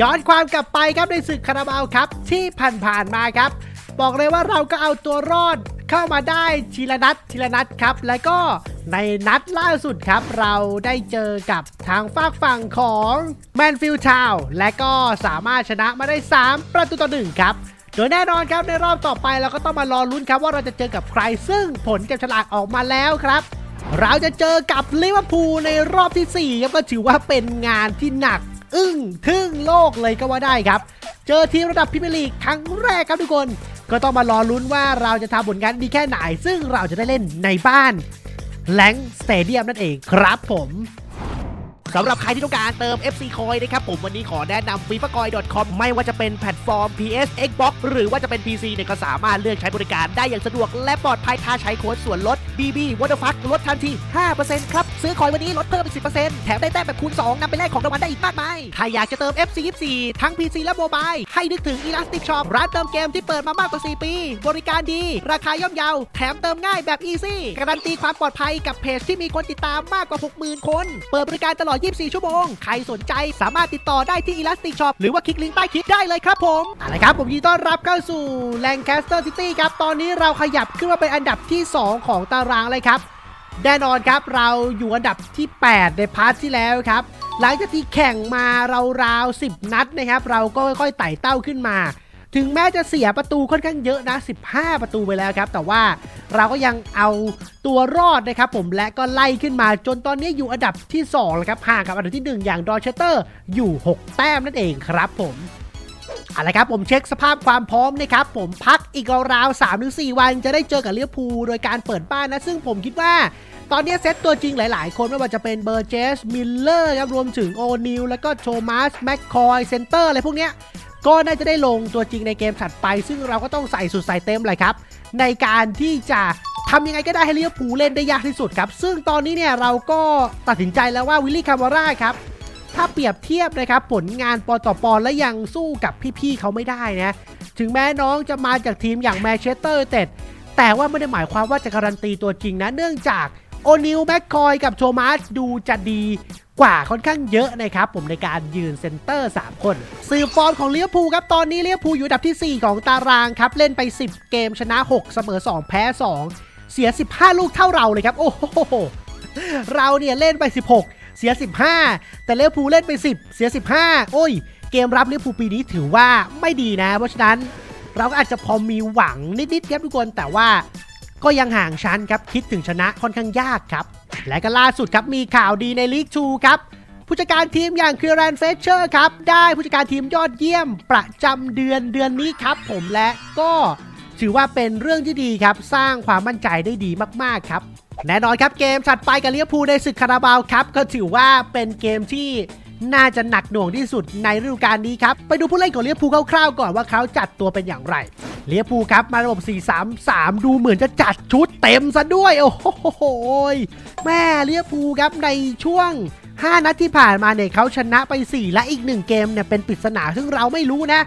ย้อนความกลับไปครับในศึกคาราบาวครับ ที่ผ่านๆมาครับ บอกเลยว่าเราก็เอาตัวรอดเข้ามาได้ทีละนัดทีละนัดครับ แล้วก็ในนัดล่าสุดครับ เราได้เจอกับทางฝากฝั่งของแมนฟิลด์ทาวและก็สามารถชนะมาได้ 3 ประตูต่อหนึ่งครับโดยแน่นอนครับในรอบต่อไปเราก็ต้องมารอลุ้นครับว่าเราจะเจอกับใครซึ่งผลจับฉลากออกมาแล้วครับ เราจะเจอกับลิเวอร์พูลในรอบทีสี่4ครับก็ถือว่าเป็นงานที่หนัก อึ้งทึ่งโลกเลยก็ว่าได้ครับ เจอทีมระดับพิมลีกครั้งแรกครับทุกคน ก็ต้องมารอลุ้นว่าเราจะทำผลงานดีแค่ไหน ซึ่งเราจะได้เล่นในบ้านแลงสเตเดียมนั่นเองครับผม สำหรับใครที่ต้องการเติม FC Coin นะครับผมวันนี้ขอแนะนำ f i f a c o i n c o m ไม่ว่าจะเป็นแพลตฟอร์ม PS Xbox หรือว่าจะเป็น PC เนี่ยก็สามารถเลือกใช้บริการได้อย่างสะดวก และปลอดภัยถ้าใช้โค้ดส่วนลด BB w a t e r f u c k ลดทันที 5%ครับ ซื้อคอยวันนี้ลดเพิ่มอีก 10%แถมได้แต้มแบบคูณ 2นำไปแลกของรางวัลได้อีกมากมาย ถ้าอยากจะเติม FC 24ทั้ง PC และโมบายให้นึกถึง Elastic Shop ร้านเติมเกมที่เปิดมามากกว่า 4 ปี บริการดี ราคาย่อมเยาแถมเติมง่ายแบบ Easy การันตีความปลอดภัยกับเพจที่มีคนติดตามมากกว่า 60,000 คน เปิดบริการตลอด24 ชั่วโมง ใครสนใจสามารถติดต่อได้ที่ Elastic Shop หรือว่าคลิกลิงก์ใต้คลิปได้เลยครับผมเอาละครับผมยินดีต้อนรับเข้าสู่ Lancaster City ครับ ตอนนี้เราขยับขึ้นมาเป็นอันดับที่ 2 ของตารางเลยครับ แน่นอนครับเราอยู่อันดับที่ 8 ในพาร์ทที่แล้วครับ หลังจากที่แข่งมาเราราวๆ10 นัดนะครับ เราก็ค่อยๆไต่เต้าขึ้นมา ถึงแม้จะเสียประตูค่อนข้างเยอะนะ 15 ประตูไปแล้วครับ แต่ว่าเราก็ยังเอาตัวรอดนะครับผมและก็ไล่ขึ้นมาจนตอนนี้อยู่อันดับที่2แล้วครับห่างกับอันดับที่ 1 อย่างดอร์เชสเตอร์อยู่ 6 แต้มนั่นเองครับผมเอาละครับผมเช็คสภาพความพร้อมนะครับผมพักอีกราวๆ3-4 วันจะได้เจอกับเลียพูโดยการเปิดบ้านนะ ซึ่งผมคิดว่าตอนนี้เซตตัวจริงหลาย ๆ คนไม่ว่าจะเป็นเบอร์เจสมิลเลอร์ครับรวมถึงโอนิลแล้วก็โทมัสแมคคอยเซนเตอร์อะไรพวกเนี้ย ก็น่าจะได้ลงตัวจริงในเกมถัดไป ซึ่งเราก็ต้องใส่สุดใส่เต็มเลยครับ ในการที่จะทำยังไงก็ได้ให้เลียพูลเล่นได้ยากที่สุดครับ ซึ่งตอนนี้เนี่ยเราก็ตัดสินใจแล้วว่าวิลลี่คาร์วาร่าครับถ้าเปรียบเทียบนะครับผลงานปอต่อปอและยังสู้กับพี่ๆเขาไม่ได้นะ ถึงแม้น้องจะมาจากทีมอย่างแมนเชสเตอร์เต็ดแต่ว่าไม่ได้หมายความว่าจะการันตีตัวจริงนะ เนื่องจากโอนิลแมคคอยกับโทมัสดูจะดี กว่าค่อนข้างเยอะนะครับผมในการยืนเซนเตอร์ 3 คน สืบฟอร์มของเลี้ยวภูครับ ตอนนี้เลี้ยวภูอยู่อันดับทีสี่ 4 ของตารางครับ เล่นไป 10 เกมชนะ 6 เสมอ 2 แพ้ 2 เสีย 15 ลูกเท่าเราเลยครับ โอ้โห เราเนี่ยเล่นไป 16 เสีย 15 แต่เลี้ยวภูเล่นไป 10 เสีย 15 โอ้ย เกมรับเลี้ยวภูปีนี้ถือว่าไม่ดีนะ เพราะฉะนั้นเราก็อาจจะพอมีหวังนิดๆครับทุกคนแต่ว่า ก็ยังห่างชั้นครับคิดถึงชนะค่อนข้างยากครับ และก็ล่าสุดครับมีข่าวดีในลีก2ครับผู้จัดการทีมอย่างคือแรนเฟเชอร์ครับ ได้ผู้จัดการทีมยอดเยี่ยมประจำเดือนเดือนนี้ครับผมและก็ถือว่าเป็นเรื่องที่ดีครับ สร้างความมั่นใจได้ดีมากๆครับ แน่นอนครับเกมถัดไปกับเลียพูในศึกคาราบาวครับ ก็ถือว่าเป็นเกมที่ น่าจะหนักหน่วงที่สุดในฤดูกาลนี้ครับ ไปดูผู้เล่นของเลียพูคร่าวๆก่อนว่าเขาจัดตัวเป็นอย่างไรเลียพูครับมาระบบ 4-3-3 ดูเหมือนจะจัดชุดเต็มซะด้วย โอ้โหแม่เลียพูครับในช่วง5 นัดที่ผ่านมาเนี่ยเขาชนะไป 4 และอีก 1 เกมเนี่ยเป็นปริศนาซึ่งเราไม่รู้นะ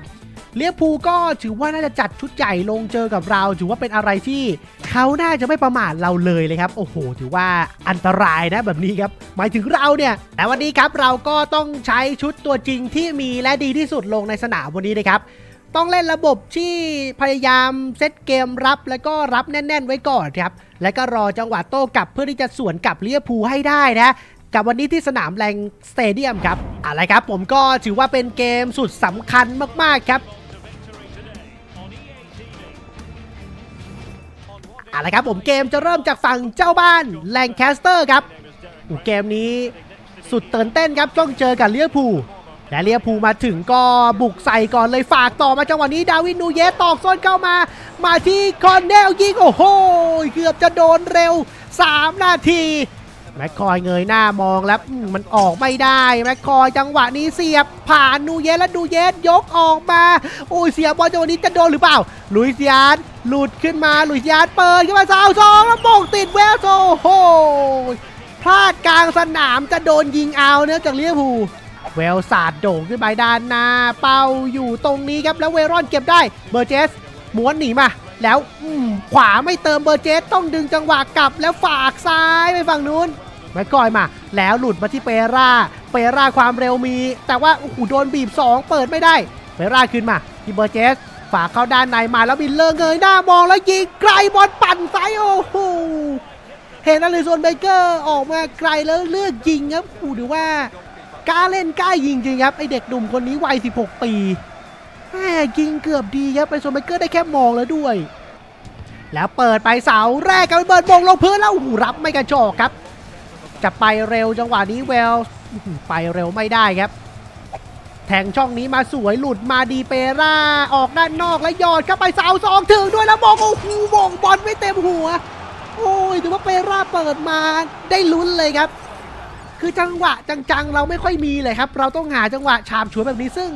เลียพูก็ถือว่าน่าจะจัดชุดใหญ่ลงเจอกับเรา ถือว่าเป็นอะไรที่เขาน่าจะไม่ประมาทเราเลยเลยครับ โอ้โห ถือว่าอันตรายนะแบบนี้ครับ หมายถึงเราเนี่ย แต่วันนี้ครับเราก็ต้องใช้ชุดตัวจริงที่มีและดีที่สุดลงในสนามวันนี้นะครับต้องเล่นระบบที่พยายามเซตเกมรับแล้วก็รับแน่น ๆ ไว้ก่อนครับ แล้วก็รอจังหวะโต้กลับเพื่อที่จะสวนกลับเลียพูให้ได้นะกับวันนี้ที่สนามแรงสเตเดียมครับอะไรครับผมก็ถือว่าเป็นเกมสุดสำคัญมาก ๆ ครับ อาละครับผมเกมจะเริ่มจากฝั่งเจ้าบ้านแลงแคสเตอร์ครับเกมนี้สุดตื่นเต้นครับต้องเจอกับเลียพูและเลียพูมาถึงก็บุกใส่ก่อนเลยฝากต่อมาจังหวะนี้ดาวินนูเยสตอกส้นเข้ามา มาที่คอนเนลยิงโอ้โหเกือบจะโดนเร็ว 3 นาทีแม็กคอยเงยหน้ามองแล้วมันออกไม่ได้แม็กคอยจังหวะนี้เสียบผ่านนูเยสและนูเยสยกออกมาโอ้ยเสียบอลจังหวะนี้จะโดนหรือเปล่าลุยส์ยน หลุดขึ้นมาหลุยยานเปิดขึ้นมาสาวสองแล้วโมงติดเวลโซโอ้โหพลาดกลางสนามจะโดนยิงเอาเนื่อจากเลียพูเวลสาดโด่งขึ้นไปด้านหน้า เป้าอยู่ตรงนี้ครับแล้วเวรอนเก็บได้เบอร์เจสม้วนหนีมา แล้วอืมขวาไม่เติมเบอร์เจสต้องดึงจังหวะกลับแล้วฝากซ้ายไปฝั่งนู้นแม็กกอยมา แล้วหลุดมาที่เปร่า เปราความเร็วมี แต่ว่าโอ้โหโดนบีบ 2 เปิดไม่ได้ เปราขึ้นมาที่เบอร์เจส ฝากเข้าด้านในมาแล้วมิลเลอร์เงยหน้ามองแล้วยิงไกลบอลปั่นไซส์โอ้โหเห็นอลิซอนเบเกอร์ออกมาไกลแล้วเลือกยิงครับโอ้โหถือว่ากล้าเล่นกล้ายิงจริงครับไอเด็กหนุ่มคนนี้วัย 16 ปีแม่ยิงเกือบดีครับอลิซนเบเกอร์ได้แค่มองแล้วด้วย แล้วเปิดไปเสาแรกกับเบิร์ดมงลงพื้นแล้วโอ้โหรับไม่กระจอกครับ จะไปเร็วจังหวะนี้เวลไปเร็วไม่ได้ครับ แทงช่องนี้มาสวยหลุดมาดีเปร่า ออกด้านนอกแล้วหยอดเข้าไปเสาสองถึงด้วยแล้วมองโอ้โหมองบอลไม่เต็มหัว โอ้ยถือว่าเปร่าเปิดมาได้ลุ้นเลยครับ คือจังหวะจังๆ เราไม่ค่อยมีเลยครับ เราต้องหาจังหวะฉาบฉวยแบบนี้ซึ่ง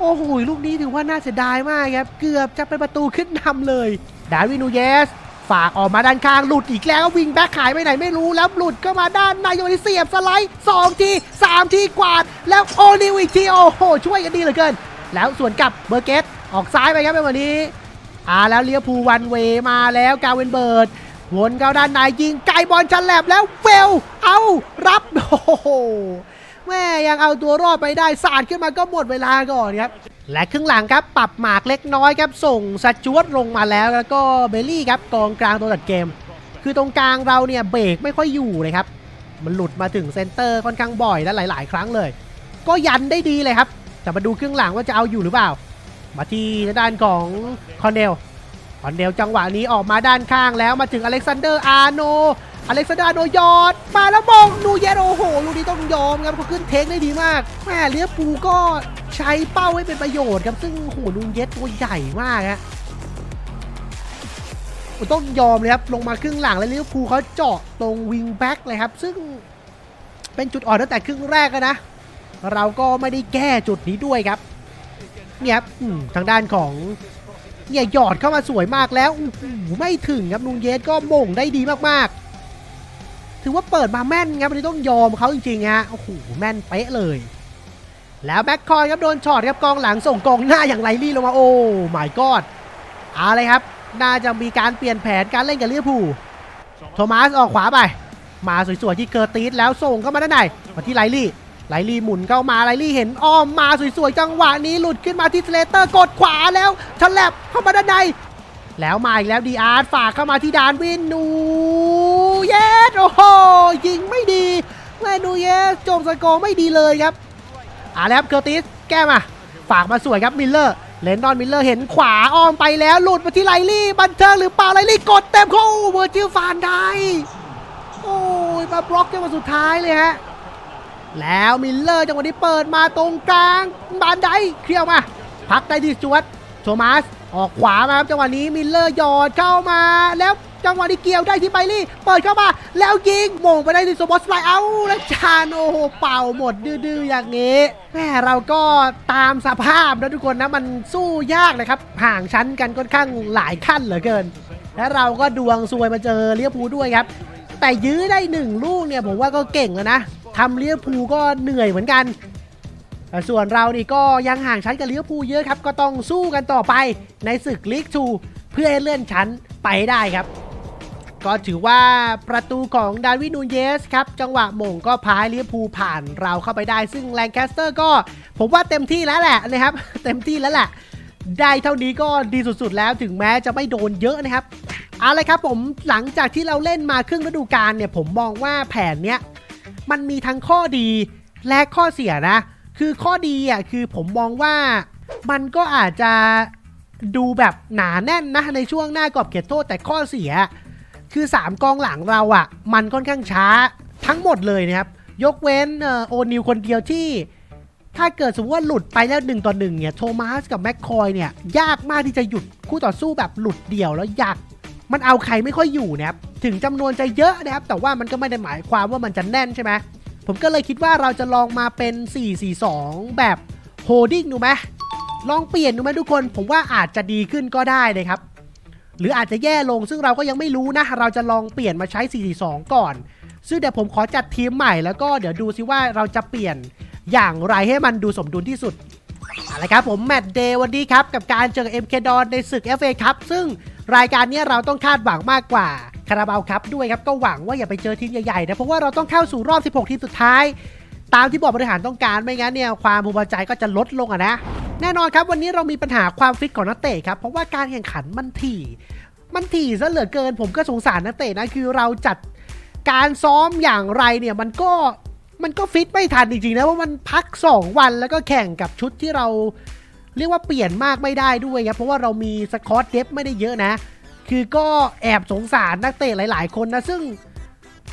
โอ้โหลูกนี้ถือว่าน่าเสียดายมากครับ เกือบจะเป็นประตูขึ้นนำเลย ดาร์วินูเยส ฝากออกมาด้านข้างหลุดอีกแล้ววิ่งแบ็คหายไปไหนไม่รู้แล้วหลุดก็มาด้านในโยนิเสียบสไลด์2ที3ทีกวาด แล้วโอนิวอีกทีโอ้โหช่วยกันดีเหลือเกิน แล้วส่วนกลับเบอร์เกตออกซ้ายไปครับในวันนี้อ่าแล้วเลียภูวันเวมาแล้วกาเวนเบิร์ดวนเข้าด้านในยิงไกลบอลชันแลบแล้วเวลเอารับโอ้โหแม่ยังเอาตัวรอดไปได้สาดขึ้นมาก็หมดเวลาก่อนครับ และครึ่งหลังครับปรับหมากเล็กน้อยครับส่งสจวตลงมาแล้วแล้วก็เบลลี่ครับกองกลางตัวตัดเกม คือตรงกลางเราเนี่ยเบรกไม่ค่อยอยู่เลยครับ มันหลุดมาถึงเซนเตอร์ค่อนข้างบ่อยและหลาย ๆ ครั้งเลย ก็ยันได้ดีเลยครับแต่มาดูครึ่งหลังว่าจะเอาอยู่หรือเปล่า มาที่ด้านของคอนเดลคอนเดลจังหวะนี้ออกมาด้านข้างแล้วมาถึงอเล็กซานเดอร์อาร์โนอเล็กซานเดอร์อาร์โนยอด มาแล้วมองนูเยโอโหลูกนี้ต้องยอมครับเขาขึ้นเทคได้ดีมากแม่เลียปูก็ ใช้เป้าให้เป็นประโยชน์ครับ ซึ่งโอ้โหนูเยสตัวใหญ่มากฮะโอ้ต้องยอมเลยครับ ลงมาครึ่งหลังแล้วเลียปูลเขาเจาะตรงวิงแบ็กเลยครับ ซึ่งเป็นจุดอ่อนตั้งแต่ครึ่งแรกนะ เราก็ไม่ได้แก้จุดนี้ด้วยครับ เนี่ยครับทางด้านของเนี่ยหยอดเข้ามาสวยมากแล้วไม่ถึงครับนุงเยสก็โมงได้ดีมากๆ ถือว่าเปิดมาแม่นครับวันนี้ต้องยอมเขาจริงๆฮะโอ้โหแม่นเป๊ะเลย แล้วแบ็คคอยครับโดนช็อตครับกองหลังส่งกองหน้าอย่างไรลี่ลงมาโอ้หมายกอดเอาเลยครับ น่าจะมีการเปลี่ยนแผนการเล่นกับลิเวอร์พูลโทมัสออกขวาไป มาสวยๆที่เกอร์ติสแล้วส่งเข้ามาด้านในมาที่ไลลี่ไลลี่หมุนเข้ามาไลลี่เห็นอ้อมมาสวยๆจังหวะนี้หลุดขึ้นมาที่สเลเตอร์กดขวาแล้วฉลับเข้ามาด้านในแล้วมาอีกแล้วดีอาร์ตฝากเข้ามาที่ดานวินนูเยสโอ้โหยิงไม่ดีแมนูเยสโจมสกอร์ไม่ดีเลยครับ อ่าแล้วครับเคอร์ติสแก้มาฝากมาสวยครับมิลเลอร์เลนดอนมิลเลอร์เห็นขวาอ้อมไปแล้วหลุดมาที่ไลลี่บันเทิงหรือเปล่าไลลี่กดเต็มเข้าเวอร์จิลฟานได้โอ้ยมาบล็อกจังหวะสุดท้ายเลยฮะแล้วมิลเลอร์จังหวะนี้เปิดมาตรงกลางบานไดเคลียร์มา พักได้ที่จวตโทมัสออกขวามาครับจังหวะนี้มิลเลอร์หยอดเข้ามาแล้ว จังหวะนี้เกี่ยวได้ที่ไบลี่ เปิดเข้ามา แล้วยิงโมงไปได้ที่โซบอสไลเอาแล้วจานโอ้โหเป่าหมดดื้อๆอย่างนี้แม่เราก็ตามสภาพนะทุกคนนะมันสู้ยากเลยครับ ห่างชั้นกันค่อนข้างหลายขั้นเหลือเกิน และเราก็ดวงซวยมาเจอเลียพูด้วยครับ แต่ยื้อได้หนึ่งลูกเนี่ยผมว่าก็เก่งแล้วนะทำเลียพูก็เหนื่อยเหมือนกันแต่ส่วนเรานี่ก็ยังห่างชั้นกับเลียร์พูเยอะครับ ก็ต้องสู้กันต่อไปในศึกลีกทูเพื่อให้เลื่อนชั้นไปได้ครับ ก็ถือว่าประตูของดาร์วินูเยสครับ จังหวะมงก็พายเลียร์พูลผ่านเราเข้าไปได้ ซึ่งแลงแคสเตอร์ก็ผมว่าเต็มที่แล้วแหละนะครับ เต็มที่แล้วแหละ ได้เท่านี้ก็ดีสุดๆแล้วถึงแม้จะไม่โดนเยอะนะครับ เอาเลยครับผมหลังจากที่เราเล่นมาครึ่งฤดูกาลเนี่ย ผมมองว่าแผนเนี้ยมันมีทั้งข้อดีและข้อเสียนะ คือข้อดีอะคือผมมองว่ามันก็อาจจะดูแบบหนาแน่นนะในช่วงหน้ากรอบเขตโทษแต่ข้อเสีย คือ 3 กองหลังเราอะ มันค่อนข้างช้าทั้งหมดเลยนะครับ ยกเว้นโอนิวคนเดียวที่ ถ้าเกิดสมมติว่าหลุดไปแล้วหนึ่งต่อหนึ่งเนี่ยโทมัสกับแม็กคอยเนี่ยยากมากที่จะหยุดคู่ต่อสู้แบบหลุดเดี่ยวแล้วยากมันเอาใครไม่ค่อยอยู่นะครับถึงจำนวนจะเยอะนะครับ แต่ว่ามันก็ไม่ได้หมายความว่ามันจะแน่นใช่ไหมผมก็เลยคิดว่าเราจะลองมาเป็น 4-4-2 แบบโฮดดิ้งดูไหมลองเปลี่ยนดูไหมทุกคน ผมว่าอาจจะดีขึ้นก็ได้นะครับ หรืออาจจะแย่ลงซึ่งเราก็ยังไม่รู้นะ เราจะลองเปลี่ยนมาใช้ 4-4-2 ก่อน ซึ่งเดี๋ยวผมขอจัดทีมใหม่แล้วก็เดี๋ยวดูซิว่าเราจะเปลี่ยนอย่างไรให้มันดูสมดุลที่สุดอาละครับผมแมตช์เดย์วันนี้ครับ กับการเจอกับ MK ดอนในศึก FA ครับ ซึ่งรายการนี้เราต้องคาดหวังมากกว่าคาราบาวครับด้วยครับ ก็หวังว่าอย่าไปเจอทีมใหญ่ๆนะ เพราะว่าเราต้องเข้าสู่รอบ 16 ทีมสุดท้าย ตามที่บอร์ดบริหารต้องการไม่งั้นเนี่ยความภูมิใจก็จะลดลงอะนะ แน่นอนครับวันนี้เรามีปัญหาความฟิตของนักเตะครับ เพราะว่าการแข่งขันมันถี่ มันถี่ซะเหลือเกิน ผมก็สงสารนักเตะนะคือเราจัดการซ้อมอย่างไรเนี่ยมันก็มันก็ฟิตไม่ทันจริงๆนะเพราะมันพัก 2 วันแล้วก็แข่งกับชุดที่เราเรียกว่าเปลี่ยนมากไม่ได้ด้วยครับเพราะว่าเรามีสกอตเดฟไม่ได้เยอะนะ คือก็แอบสงสารนักเตะหลาย ๆ คนนะซึ่ง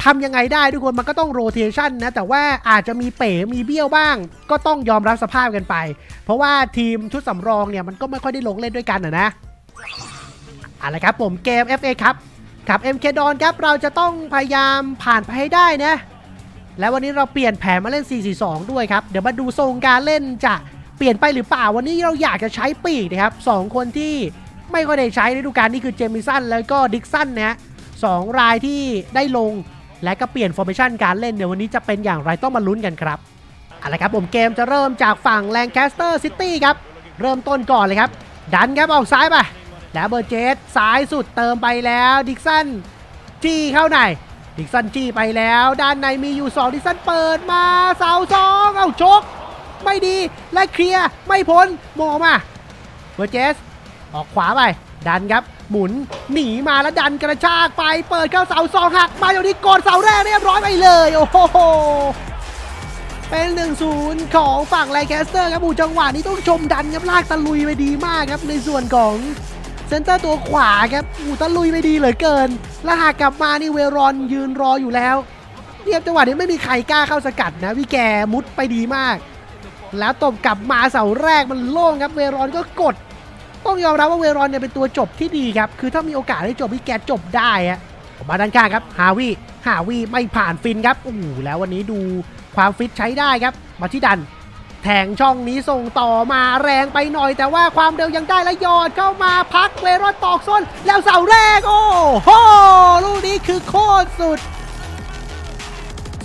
ทำยังไงได้ทุกคนมันก็ต้องโรเทชันนะ แต่ว่าอาจจะมีเป๋มีเบี้ยวบ้าง ก็ต้องยอมรับสภาพกันไป เพราะว่าทีมชุดสำรองเนี่ยมันก็ไม่ค่อยได้ลงเล่นด้วยกันนะนะเอาละครับผมเกม FA ครับกับ MK ดอนครับเราจะต้องพยายามผ่านไปให้ได้นะ แล้ววันนี้เราเปลี่ยนแผนมาเล่น 4-4-2 ด้วยครับ เดี๋ยวมาดูทรงการเล่นจะเปลี่ยนไปหรือเปล่าวันนี้เราอยากจะใช้ปีกนะครับสองคนที่ไม่ค่อยได้ใช้ในฤดูกาลนี้คือเจมิสันแล้วก็ดิกสันนะฮะสองรายที่ได้ลง และก็เปลี่ยนฟอร์เมชันการเล่นเดี๋ยววันนี้จะเป็นอย่างไรต้องมาลุ้นกันครับเอาละครับผมเกมจะเริ่มจากฝั่งแลงแคสเตอร์ซิตี้ครับ เริ่มต้นก่อนเลยครับ ดันครับออกซ้ายไป แล้วเบอร์เจสซ้ายสุดเติมไปแล้วดิกสันจี้เข้าในดิกสันจี้ไปแล้ว ด้านในมีอยู่2ดิกสันเปิดมาเสาสองเอาชก ไม่ดีและเคลียร์ไม่พ้นโมมาเบอร์เจสออกขวาไป ดันครับ หมุนหนีมาแล้วดันกระชากไป เปิดเข้าเสาสองหักมาอย่างนี้กดเสาแรกเรียบร้อยไปเลย โอ้โหเป็น1นศูนย์ของฝั่งไลแคสเตอร์ครับอูจังหวะนี้ต้องชมดันครับลากตะลุยไปดีมากครับในส่วนของเซนเตอร์ตัวขวาครับอูตะลุยไปดีเหลือเกิน แล้วหากกลับมานี่เวรอนยืนรออยู่แล้วเรียบจังหวะนี้ไม่มีใครกล้าเข้าสกัดนะวิแกมุดไปดีมาก แล้วตบกลับมาเสาแรกมันโล่งครับเวรอนก็กด ต้องยอมรับว่าเวรอนเนี่ยเป็นตัวจบที่ดีครับ คือถ้ามีโอกาสได้จบพี่แกจบได้อะผมมาด้านข้างครับ ฮาวิฮาวิไม่ผ่านฟินครับโอ้โหแล้ววันนี้ดูความฟิตใช้ได้ครับ มาที่ดัน แทงช่องนี้ส่งต่อมาแรงไปหน่อย แต่ว่าความเร็วยังได้และยอดเข้ามาพักเวรอนตอกส้น แล้วเสาแรก โอ้โหลูกนี้คือโคตรสุด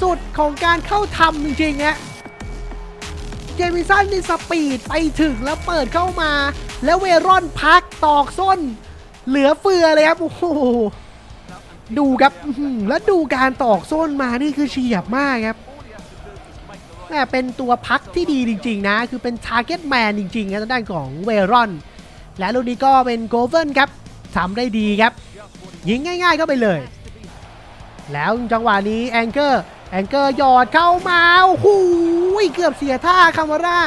สุดของการเข้าทำจริงๆฮะเจมิสันนี่สปีดไปถึงแล้วเปิดเข้ามา แล้วเวรอนพักตอกส้น เหลือเฟือเลยครับโอ้โหดูครับแล้วดูการตอกส้นมานี่คือเฉียบมากครับแม่เป็นตัวพักที่ดีจริง ๆ นะ คือเป็น t า r g เก็ตแมนจริงๆนะทางด้านของเวรอน และลูกนี้ก็เป็นโกเวนครับทำได้ดีครับ ยิงง่ายๆเข้าไปเลย แล้วจังหวะนี้แองเกอร์แองเกอร์หยอดเข้ามาโอ้โหเกือบเสียท่าคามาร่า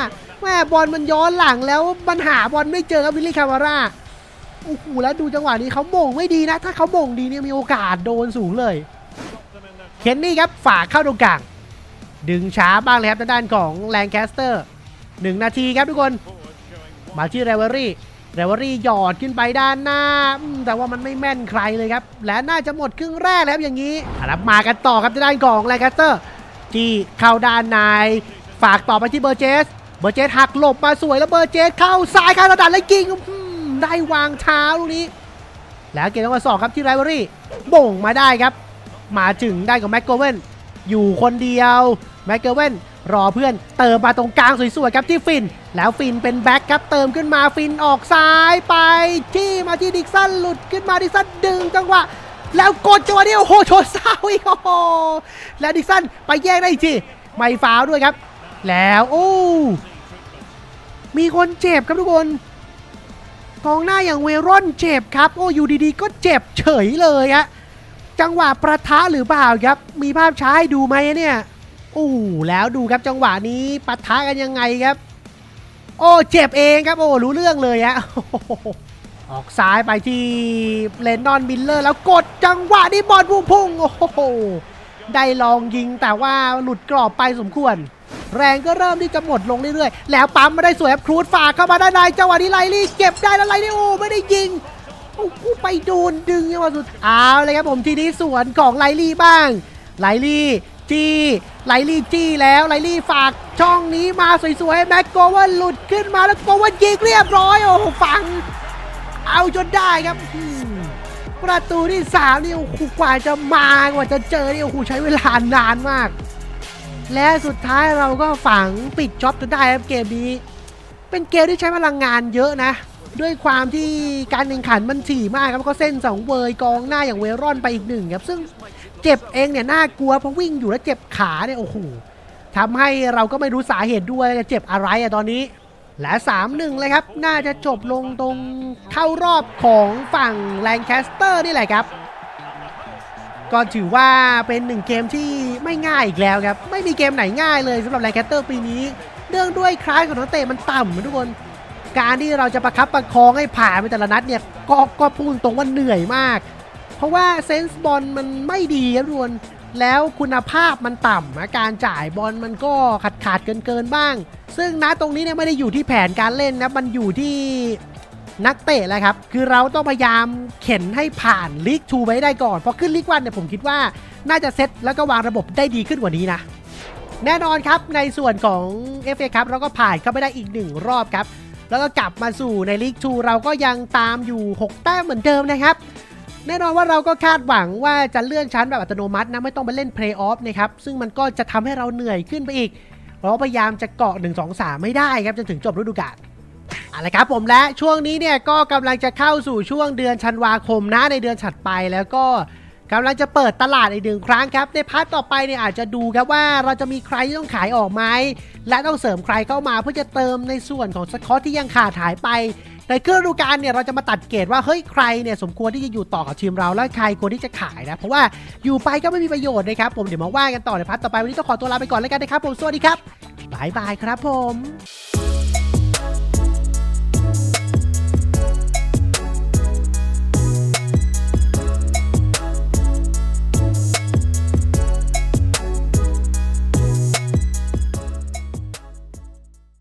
แม่บอลมันย้อนหลังแล้วมันหาบอลไม่เจอครับวิลลี่คามาร่าโอ้โหแล้วดูจังหวะนี้เขาโมงไม่ดีนะ ถ้าเขาโมงดีเนี่ยมีโอกาสโดนสูงเลย เคนนี่ครับฝากเข้าตรงกลาง ดึงช้าบ้างเลยครับด้านของแลงแคสเตอร์หนึ่งนาทีครับทุกคน มาที่เรเวอรี่เรเวอรี่หยอดขึ้นไปด้านหน้า แต่ว่ามันไม่แม่นใครเลยครับ และน่าจะหมดครึ่งแรกแล้วอย่างนี้อะแล้วมากันต่อครับด้านของแลงแคสเตอร์จี้เข้าด้านในฝากต่อไปที่เบอร์เจส เบอร์เจสหักหลบมาสวยแล้วเบอร์เจสเข้าซ้ายข้ากระดานแล้วยิงได้วางเท้าลูกนี้ แล้วเกมจังหวะสองครับที่ไรเวอรี่บ่งมาได้ครับ มาถึงได้กับแม็กโกเวนอยู่คนเดียวแม็กโกเวนรอเพื่อนเติมมาตรงกลางสวยๆครับที่ฟิน แล้วฟินเป็นแบ็คครับเติมขึ้นมาฟินออกซ้ายไปที่มาที่ดิกสันหลุดขึ้นมาดิกสันดึงจังหวะแล้วกดจังหวะนี้โอ้โหโชนเสาอีกโอ้โหแล้วดิกสันไปแย่งได้อีกทีไม่ฟาวด้วยครับ แล้วโอ้ มีคนเจ็บครับทุกคนกองหน้าอย่างเวรอนเจ็บครับ โอ้อยู่ดีๆ ก็เจ็บเฉยเลยฮะจังหวะประทะหรือเปล่าครับ มีภาพช้าให้ดูไหมเนี่ยโอ้แล้วดูครับจังหวะนี้ปะทะกันยังไงครับ โอ้เจ็บเองครับ โอ้รู้เรื่องเลยฮะอออกซ้ายไปที่เลนนอนมิลเลอร์ แล้วกดจังหวะนี้บอลพุ่งพุ่งโอ้โหได้ลองยิงแต่ว่าหลุดกรอบไปสมควร แรงก็เริ่มที่จะหมดลงเรื่อยๆ แล้วปั๊มมาได้สวยครับครูดฝากเข้ามาด้านในจังหวะนี้ไลลี่เก็บได้แล้วไลลี่โอ้ไม่ได้ยิงโอ้โหไปโดนดึงจังหวะสุดเอาเลยครับผมทีนี้สวนของไลลี่บ้างไลลี่จี้ไลลี่จี้แล้วไลลี่ฝากช่องนี้มาสวยๆแม็กโกเวนหลุดขึ้นมาแล้วโกเวนยิงเรียบร้อยโอ้โหฝัง เอาจนได้ครับประตูที่สามนี่โอ้โหกว่าจะมากว่าจะเจอนี่โอ้โหใช้เวลานานมาก และสุดท้ายเราก็ฝังปิดจ็อบจนได้ครับเกมนี้ เป็นเกมที่ใช้พลังงานเยอะนะ ด้วยความที่การแข่งขันมันถี่มากครับก็เส้นสองเวยกองหน้าอย่างเวรอนไปอีกหนึ่งครับ ซึ่งเจ็บเองเนี่ยน่ากลัวเพราะวิ่งอยู่แล้วเจ็บขาเนี่ยโอ้โหทำให้เราก็ไม่รู้สาเหตุด้วยจะเจ็บอะไรอะตอนนี้และ3-1เลยครับ น่าจะจบลงตรงเข้ารอบของฝั่งแลนแคสเตอร์นี่แหละครับ ก็ถือว่าเป็นหนึ่งเกมที่ไม่ง่ายอีกแล้วครับ ไม่มีเกมไหนง่ายเลยสำหรับแลนแคสเตอร์ปีนี้ เนื่องด้วยคล้ายของนักเตะมันต่ำนทุกคน การที่เราจะประคับประคองให้ผ่านไปแต่ละนัดเนี่ยก็ก็พูดตรงว่าเหนื่อยมาก เพราะว่าเซนส์บอลมันไม่ดีครับทุกคนแล้วคุณภาพมันต่ำการจ่ายบอลมันก็ขาดขาดเกินเกินบ้าง ซึ่งนะตรงนี้เนี่ยไม่ได้อยู่ที่แผนการเล่นนะมันอยู่ที่ นักเตะแหละครับ คือเราต้องพยายามเข็นให้ผ่านลีกทูไปให้ได้ก่อน เพราะขึ้นลีกวันเนี่ยผมคิดว่าน่าจะเซตแล้วก็วางระบบได้ดีขึ้นกว่านี้นะ แน่นอนครับในส่วนของ FA ครับเราก็ผ่านเข้าไปได้อีกหนึ่งรอบครับ แล้วก็กลับมาสู่ในลีกทูเราก็ยังตามอยู่ 6 แต้มเหมือนเดิมนะครับแน่นอนว่าเราก็คาดหวังว่าจะเลื่อนชั้นแบบอัตโนมัตินะไม่ต้องไปเล่นเพลย์ออฟนะครับซึ่งมันก็จะทำให้เราเหนื่อยขึ้นไปอีก เราพยายามจะเกาะ 1 2 3 ไม่ได้ครับจนถึงจบฤดูกาล อาละครับผมและช่วงนี้เนี่ยก็กำลังจะเข้าสู่ช่วงเดือนธันวาคมนะในเดือนถัดไปแล้วก็กำลังจะเปิดตลาดอีกหนึ่งครั้งครับ ในพาร์ทต่อไปเนี่ยอาจจะดูครับว่าเราจะมีใครที่ต้องขายออกไหมและต้องเสริมใครเข้ามาเพื่อจะเติมในส่วนของสกอตที่ยังขาดหายไปในเครื่องฤดูกาลเนี่ยเราจะมาตัดเกรดว่าเฮ้ยใครเนี่ยสมควรที่จะอยู่ต่อกับทีมเราและใครควรที่จะขายนะเพราะว่าอยู่ไปก็ไม่มีประโยชน์นะครับผมเดี๋ยวมาว่ากันต่อในพาร์ทต่อไปวันนี้ต้องขอตัวลาไปก่อนแล้วกันนะครับผมสวัสดีครับบายบายครับผม